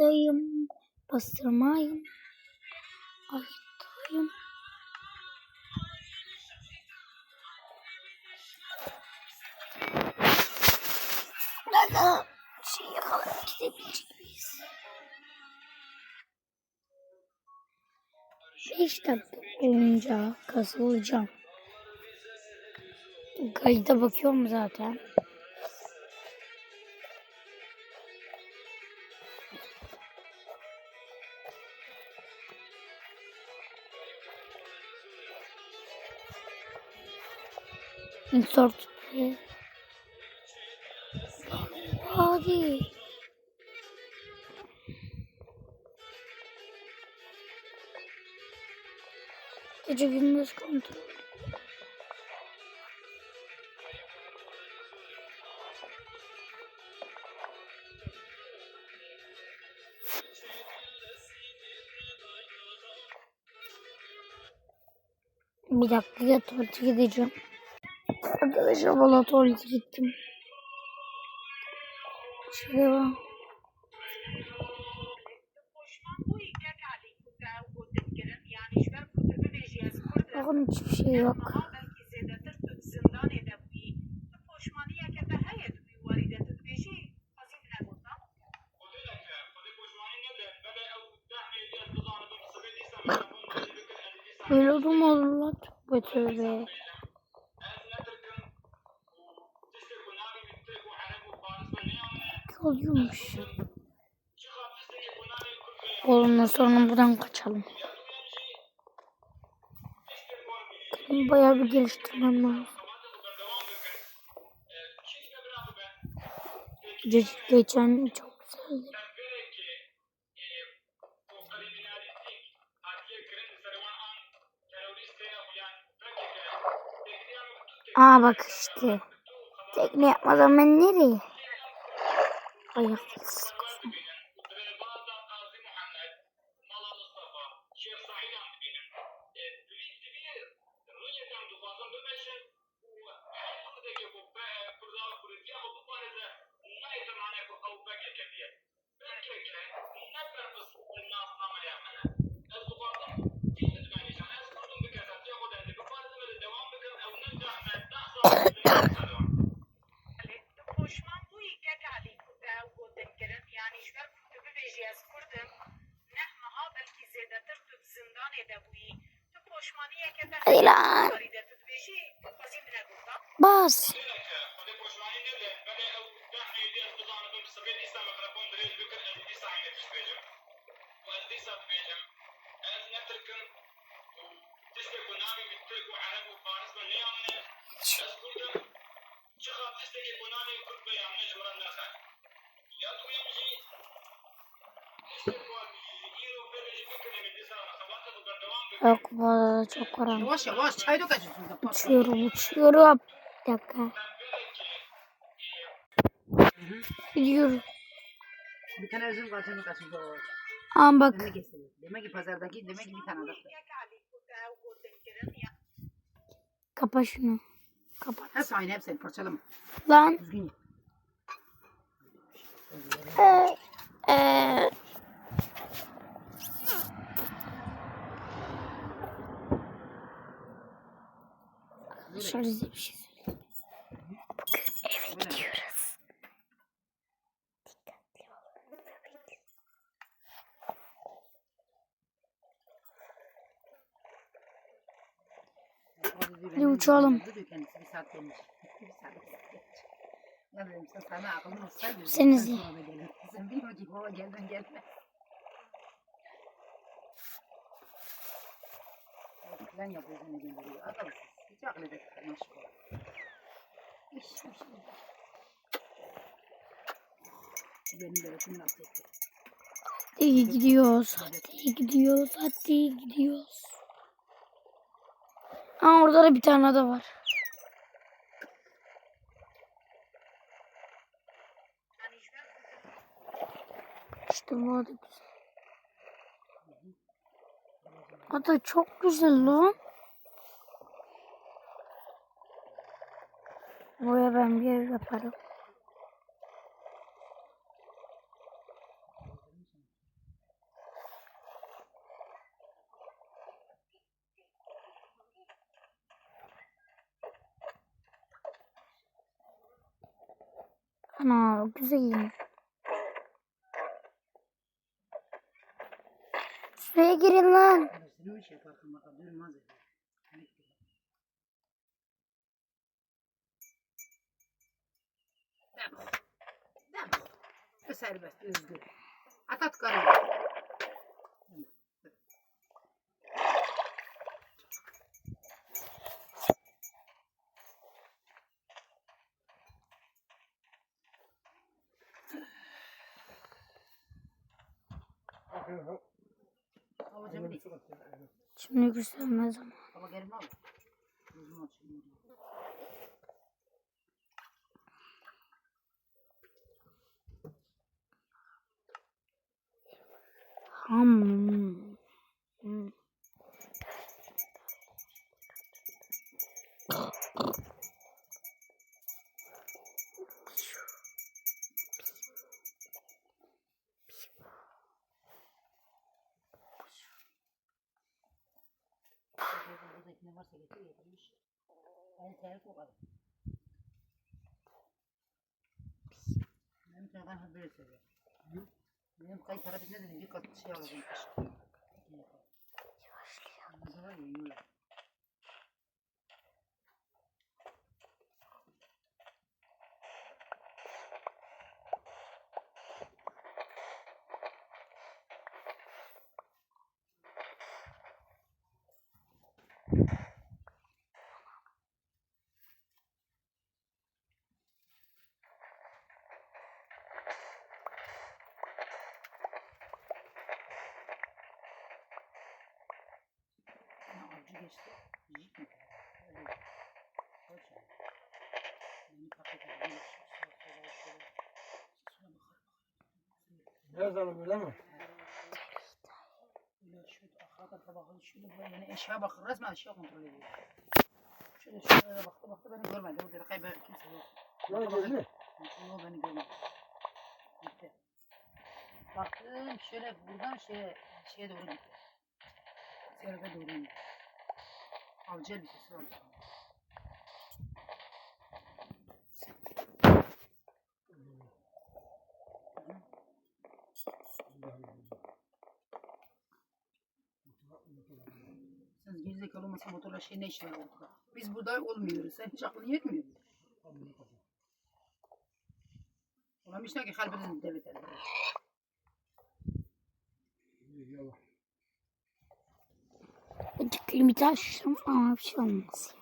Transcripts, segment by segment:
Ayıktayım. Bastırmayım. Ayıktayım. Nerede? Şey yakalayıp gidebilecek miyiz? Beş dakika boyunca kasılacağım. Kayıta bakıyorum zaten. Insert. Hadi. Gece gündüz kontrol. Bir dakika tuvalete gideceğim. Arkadaşlar valla gittim. Şuraya bak. Bakın hiçbir şey yok. Böyle durum olur lan. Tövbe tövbe. Oluyormuş. Oğlumla sonra buradan kaçalım. Kendimi bayağı bir geliştirmem lazım. Ge- Geçen çok güzeldi. Aa bak işte. Tekne yapmadan ben nereye? Ayaksız. Hadi lan. Bas. Karanlık. Yavaş yavaş çay patlat. Uçuyorum uçuyorum. Bir dakika. Gidiyorum. Bir tane kaçını kaçırdı o. Aa bak. Demek ki, demek ki pazardaki demek ki bir tane alır. Kapa şunu. Kapat. Hepsi aynı hepsi parçalama. Lan. Düzgün. Ee. Arkadaşlar size bir şey söyleyeyim. Bugün eve gidiyoruz. Dikkatli olun. Hadi uçalım. Sen sana aklın olsaydı. Da. Benim de ötümün affetti. Hadi gidiyoruz. Hadi gidiyoruz. Hadi gidiyoruz. Aa orada da bir tane ada var. İşte bu ada güzel. Ada çok güzel lan. Buraya ben bir ev yaparım. Ana güzel. Şuraya girin lan. Cemil değil. Şimdi göstermez ama. Hava gelme abi. Gözüm açayım. 어 머. Dedim. Bir kat şey alacağım. Yavaşlayalım. var ya yiyorlar. Ya avcı geçti. Yiyecek mi? Öyle. Koy şöyle. Beni paket al. Böyle şöyle şöyle şöyle. Şuna bakar bakar. Biraz alalım öyle mi? Böyle şöyle akraba bakıyor. Şöyle böyle yani eşya bakır. Resmen eşya kontrol ediyor. Şöyle şöyle baktı baktı beni görmedi. Burada kayber kimse yok. Ya geldi. Yok beni görmedi. Gitti. Baktım şöyle buradan şeye, şeye doğru gitti. Serve doğru gitti. Avcı elbisesi var. Sen gerizekalı olmasa motorla şey ne işin var ortada? Biz burada olmuyoruz. Sen hiç aklın yetmiyor mu? Olamışlar ki kalbinin devlet. Yalan. Azıcık limiti açtım ama bir şey olmaz.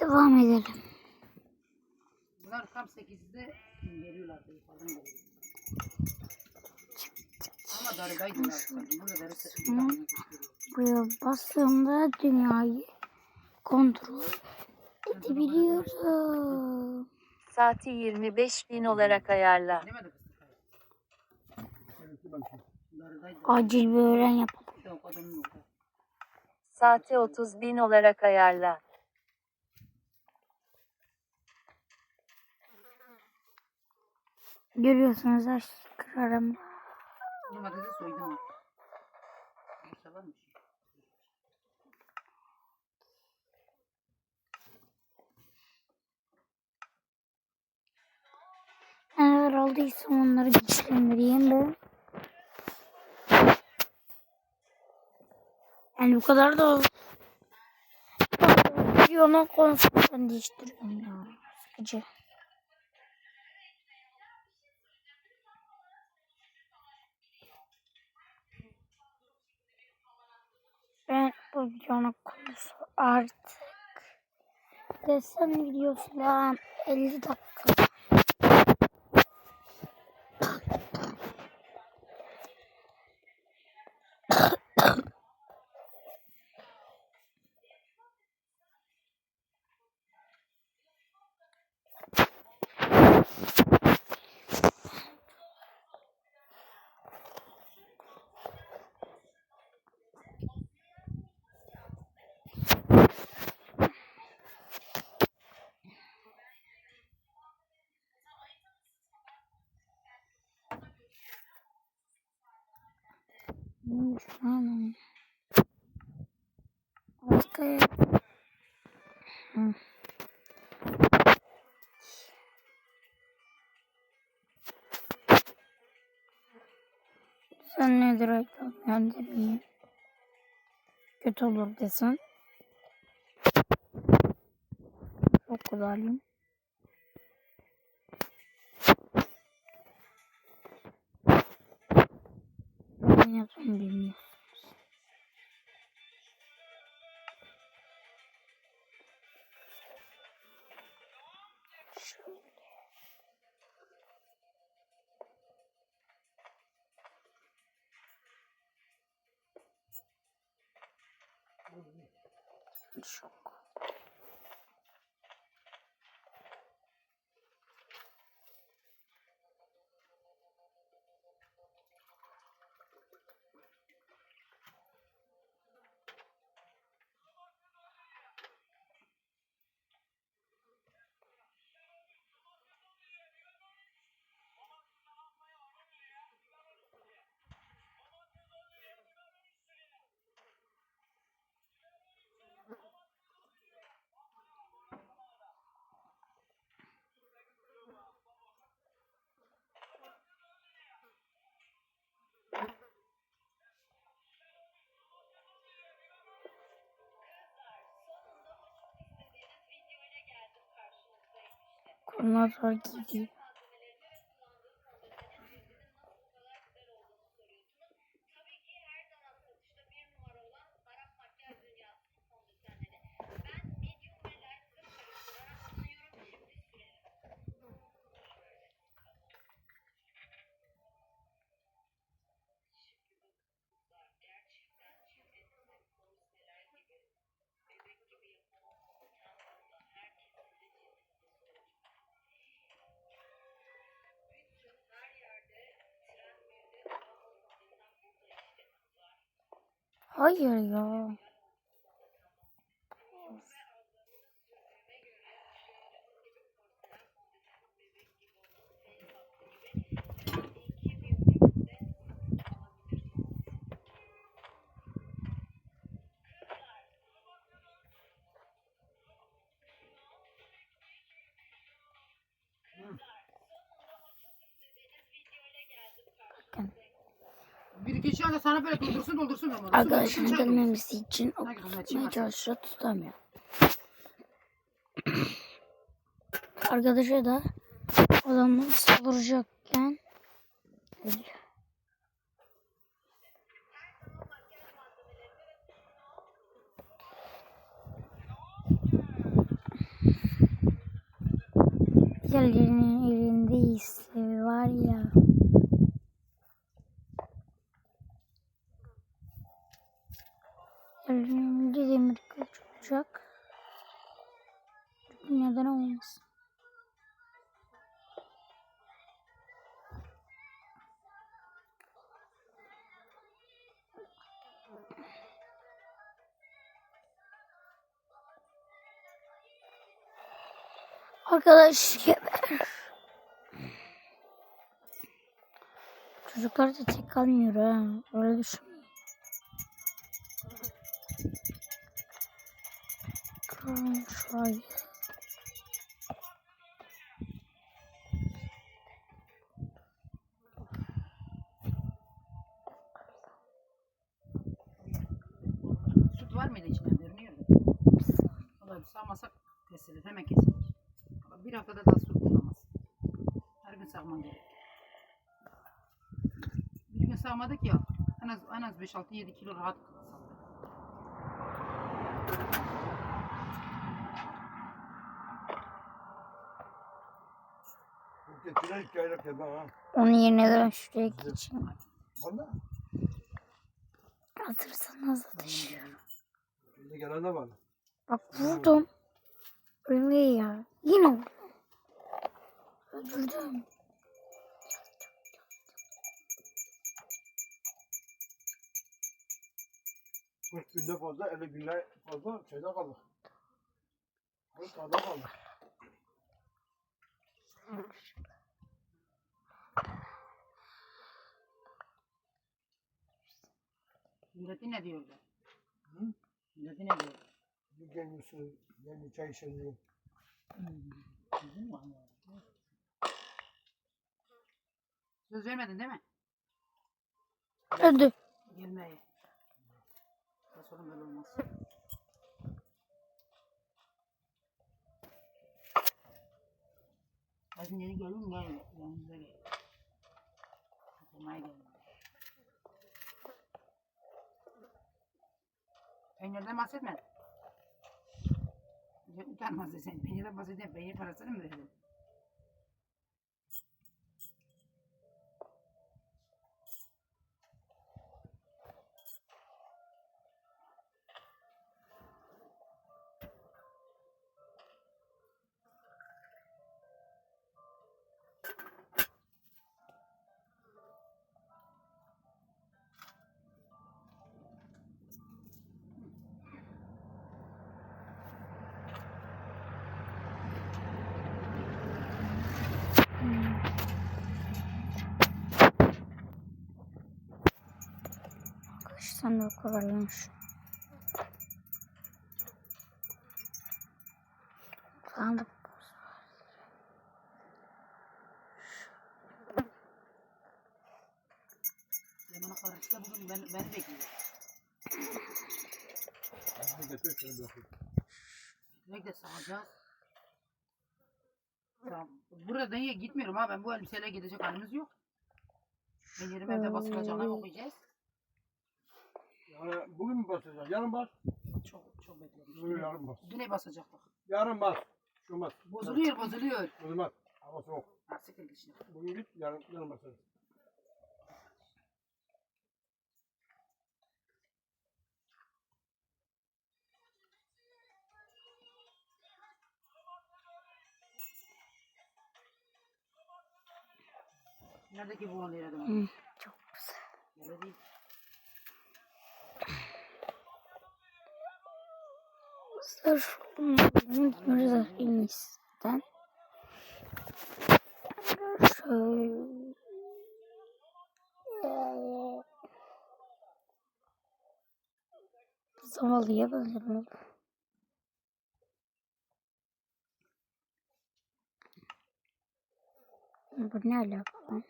Devam edelim. Bunlar tam 8'de geliyorlardı yukarıdan. Ama darıdaydılar sanki. Burada darı sesi Buraya bastığımda dünyayı kontrol edebiliyorum. Saati 25 bin olarak ayarla. Acil bir öğren yapalım. Saati 30 bin olarak ayarla. Görüyorsunuz aç kırarım. Domatesi soydum ha. Bu severmiş. Neler aldıysam onları güçlendireyim de. Yani bu kadar da Videonun konusunu değiştiriyorum ya. Sıkıcı. Ben bu videonun konusu artık ressam videosu da 50 dakika. O? Başka Hı. Sen nedir reklam göndereyim? Kötü olur desen. Çok kullanayım. Ne yapayım bilmiyorum. Şöyle. Kenal. Hayır ya. Bakın. Bir iki şu anda sana böyle doldursun doldursun ama. Arkadaşın gelmemesi için okutmaya çıkar. çalışıyor tutamıyor. Arkadaşa da adamı saldırıcakken ölüyor. Diğerlerinin elinde Arkadaş geber. Çocuklar da tek kalmıyor ha. Öyle. Crown Trial. Süt var mıydı içinde görünüyordu. Vallahi sağmasak kesilir hemen kesilir. Bir haftada daha süt bulamaz. Her gün sağman gerek. Bir gün sağmadık ya en az en az 5-6-7 kilo rahat. Onun yerine ben şuraya geçeyim. Valla. Hazırsanız ateş. Şimdi gelen de var. Bak vurdum. Ölmüyor ya. Yine vurdum. Öldürdüm. Kırk günde fazla, 50 günde fazla şeyde kalır. Kırk kadar kalır. Milleti ne diyordu? Hı? Milleti ne diyordu? Bir gelmiyorsunuz, gelmiyor çay içemiyor. Bizim mi anlamadım? Söz vermedin değil mi? Hadi. Gelmeye. Nasıl olur böyle olmaz. Bakın yeni gelin gel. Yanımıza gel. Oturmaya gelin. Peynirden bahsetme. Ya Utanmaz da sen. Peynirden bahsedeyim. Peynir parasını mı verdin? Kaç tane oku var lan şu. Sandık. Yemene karıştı bugün ben, beni bekliyor. Ben de getir şunu bırakayım. De sağacağız. Tamam. Buradan ya gitmiyorum ha ben bu elbiseyle gidecek halimiz yok. Ben yerim evde basılacağına okuyacağız. Yani bugün mü basacağız? Yarın bas. Çok çok bekledim. Bugün yarın bas. Düne basacaktık. Yarın bas. Şu bas. Bozuluyor bozuluyor. Bozulmaz. Hava soğuk. Git şimdi. Bugün git, yarın, yarın basarız. Neredeki bu 10 lira demek? Hı, çok güzel. Nerede değil. Sırf bunların gitmiyoruz elimizden. Şöyle. Zavallı yapabilirim. Bu ne alaka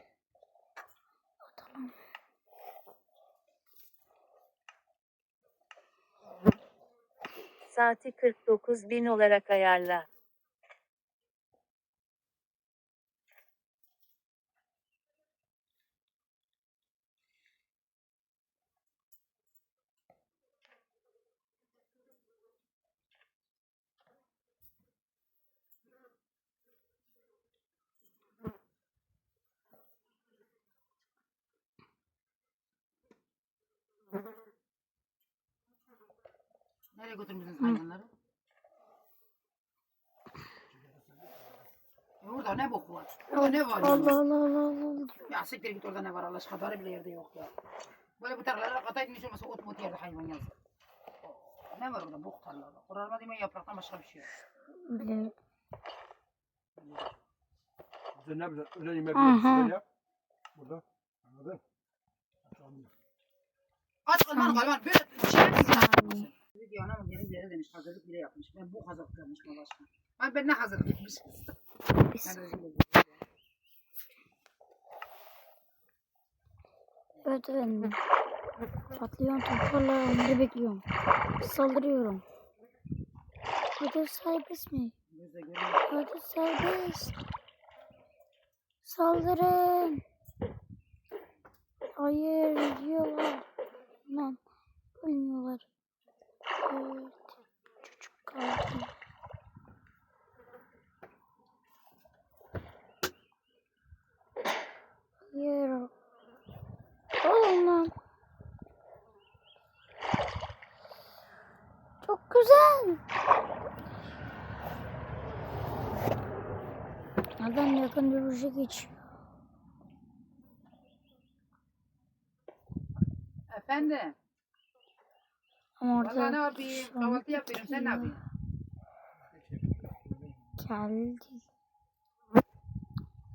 Saati 49 bin olarak ayarla. Nereye götürmüşsünüz hayvanları? E orada ne boku var? Orada ne var? Allah ya? Allah Allah Allah. Ya siktir git orada ne var Allah aşkına darı bile yerde yok ya. Böyle bu tarlalara kataydın hiç olmasa ot mut yerde hayvan yazdı. Ne var orada bok tarlada? Kurarma demeyin yapraktan başka bir şey yok. Ne bize öyle yemek yap. Burada. Anladın? Aç kalman kalman böyle bir şey mi Dedi ki anam benim yere demiş hazırlık bile yapmış. Ben bu hazırlık yapmışım Allah aşkına. Ben, ne hazırlık yapmışım? Ben rezil oldum. Evet efendim. Patlayan toplarla onları bekliyorum. Saldırıyorum. Hadi serbest mi? Hadi serbest. Saldırın. Hayır yiyorlar. Lan ölmüyorlar. Çocuk kaldı. Hayır. Alın lan. Çok güzel. Adam yakın dövüşe geçiyor. Efendim. Orada Valla ne yapayım? Kahvaltı yapıyorum. Sen ne yapıyorsun? Geldi.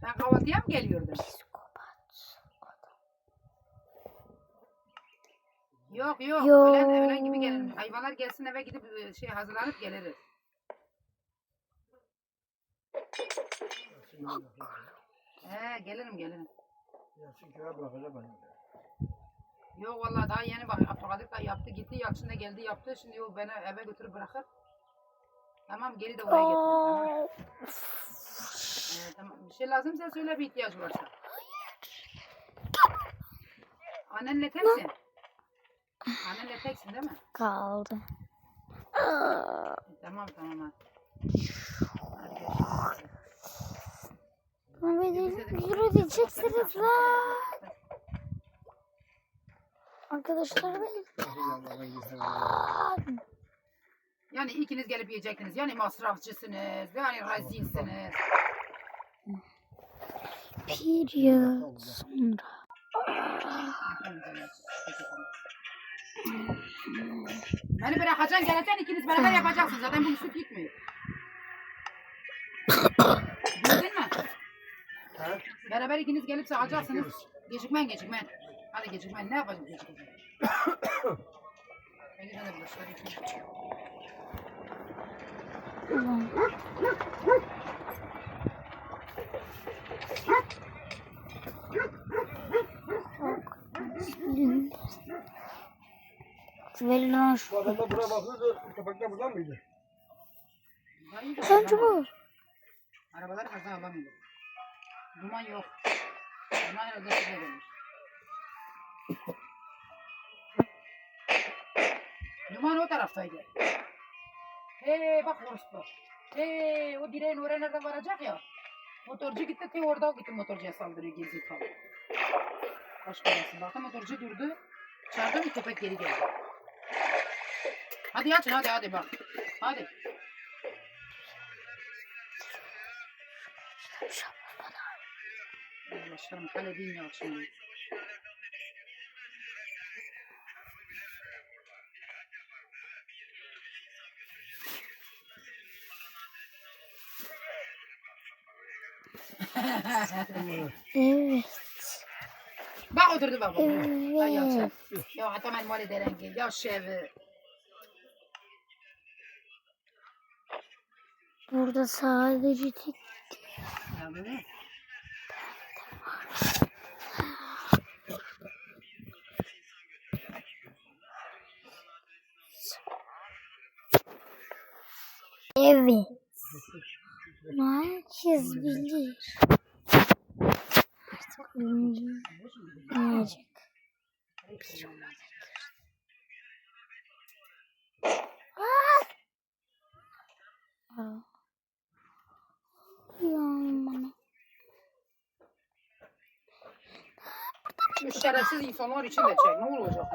Sen kahvaltıya mı geliyordun? Psikopat. Yok yok. Yok. Öğlen, öğlen gibi gelirim. Hayvanlar gelsin eve gidip e, şey hazırlanıp geliriz. He gelirim gelirim. Yasin köye bırakacak beni. Yok vallahi daha yeni bak Abdülkadir da yaptı gitti. Yakşın da geldi yaptı. Şimdi o beni eve götürüp bırakır. Tamam geri de oraya getirir. Tamam. Ee, tamam. Bir şey lazımsa söyle bir ihtiyaç varsa. Annenle teksin. Annenle teksin değil mi? kaldı. Tamam tamam hadi. Bedeli küfür edeceksiniz lan. Arkadaşlar ben. Yani ikiniz gelip yiyecektiniz. Yani masrafçısınız. Yani rezilsiniz. bir yıl sonra. Beni bırakacaksın geleceksin ikiniz beraber yapacaksınız. Zaten bu süt gitmiyor. Bildin mi? He? Beraber ikiniz gelip sağacaksınız. Gecikmen gecikmen. Hadi gecikmen ne yapacağız gecikmen? Peki sen de yıkayın. Ulan. Verin şu. Bu adamlar buraya bakıyordu. Köpekler buradan mıydı? Sence bu? Arabaları fazla alamıyor. Duman yok. Duman herhalde size gelmiş. Duman o taraftaydı. Hey bak orospu. Hey o direğin oraya nerede varacak ya. Motorcu gitti te orada gitti motorcuya saldırıyor gerizekalı. Baş belası. Baktı motorcu durdu. Çağırdı mı köpek geri geldi. Hadi açın hadi hadi bak. Hadi. Başlarım kale değil ya Evet. Bak oturdu ya Evet. Ya hatta ben mali derengi. Ya şevi. Burada sadece tek Ya böyle. Evet. Herkes bilir. Artık. Aa. Ya bana. Şu şerefsiz insanlar için de çek. Ne olacak?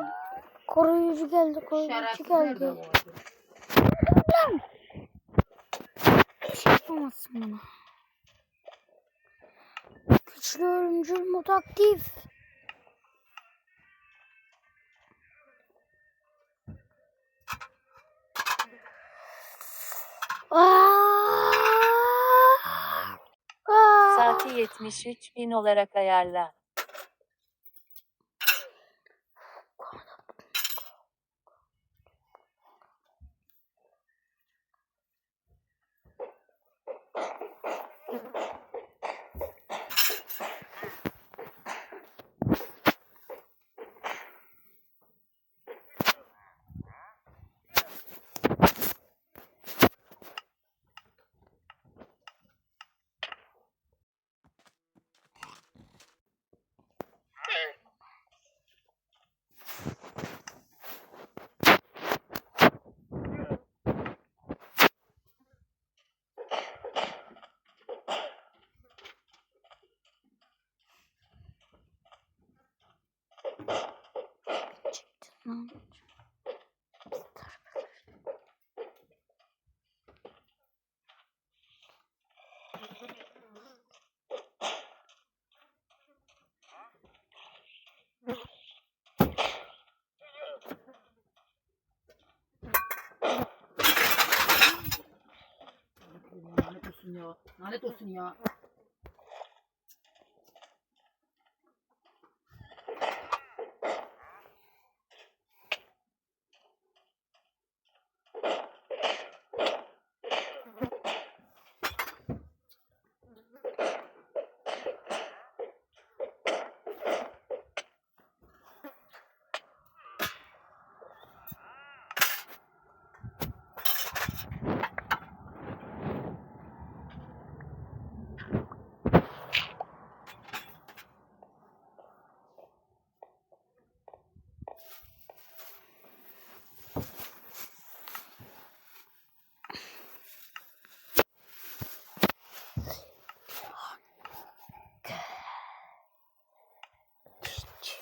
Koruyucu geldi, koruyucu Şerefsizler de geldi. var. Bir şey yapamazsın bana. Güçlü ölümcül mod aktif. Aa! Aa! Saati 73 bin olarak ayarla. Lan. Lanet olsun ya. Lanet olsun ya.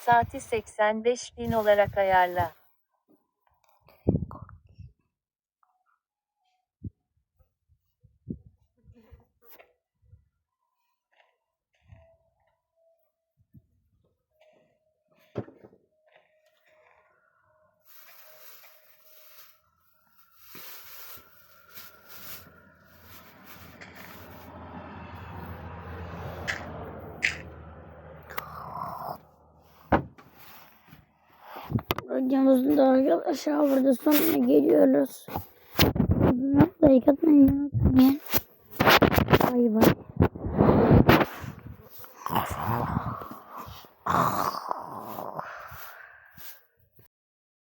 Saati 85 bin olarak ayarla. aşağı vurdu. Sonuna geliyoruz. Like atmayı unutmayın. Bay bay.